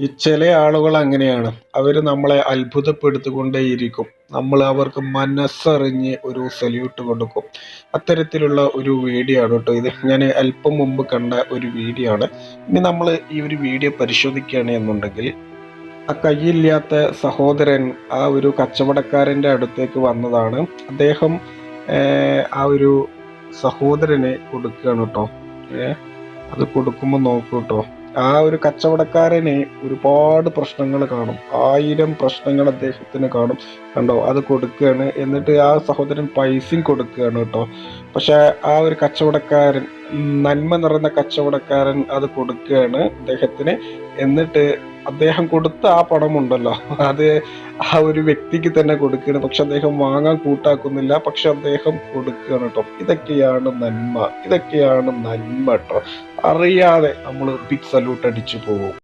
ഈ ചില ആളുകൾ അങ്ങനെയാണ്. അവർ നമ്മളെ അത്ഭുതപ്പെടുത്തിക്കൊണ്ടേയിരിക്കും. നമ്മൾ അവർക്ക് മനസ്സറിഞ്ഞ് ഒരു സല്യൂട്ട് കൊടുക്കും. അത്തരത്തിലുള്ള ഒരു വീഡിയോ ആണ് കേട്ടോ ഇത്. ഞാൻ അല്പം മുമ്പ് കണ്ട ഒരു വീഡിയോ ആണ് ഇനി നമ്മൾ ഈ ഒരു വീഡിയോ പരിശോധിക്കുകയാണ് എന്നുണ്ടെങ്കിൽ ആ കയ്യില്ലാത്ത സഹോദരൻ ആ ഒരു കച്ചവടക്കാരന്റെ അടുത്തേക്ക് വന്നതാണ്. അദ്ദേഹം ആ ഒരു സഹോദരനെ കൊടുക്കുകയാണ് കേട്ടോ. അത് കൊടുക്കുമ്പോൾ നോക്കൂ കേട്ടോ. ആ ഒരു കച്ചവടക്കാരനെ ഒരുപാട് പ്രശ്നങ്ങൾ കാണും. ആയിരം പ്രശ്നങ്ങൾ അദ്ദേഹത്തിന് കാണും. കണ്ടോ? അത് കൊടുക്കുകയാണ്. എന്നിട്ട് ആ സഹോദരൻ പൈസയും കൊടുക്കുകയാണ് കേട്ടോ. പക്ഷെ ആ ഒരു കച്ചവടക്കാരൻ നന്മ നിറഞ്ഞ കച്ചവടക്കാരൻ അത് കൊടുക്കുകയാണ് അദ്ദേഹത്തിന്. എന്നിട്ട് അദ്ദേഹം കൊടുത്ത ആ പണമുണ്ടല്ലോ. അത് ആ ഒരു വ്യക്തിക്ക് തന്നെ കൊടുക്കുകയാണ്. പക്ഷെ അദ്ദേഹം വാങ്ങാൻ കൂട്ടാക്കുന്നില്ല. പക്ഷെ അദ്ദേഹം കൊടുക്കുകയാണ് കേട്ടോ. ഇതൊക്കെയാണ് നന്മ. ഇതൊക്കെയാണ് നന്മ കേട്ടോ. അറിയാതെ നമ്മൾ ബിഗ് സല്യൂട്ട് അടിച്ചു പോകും.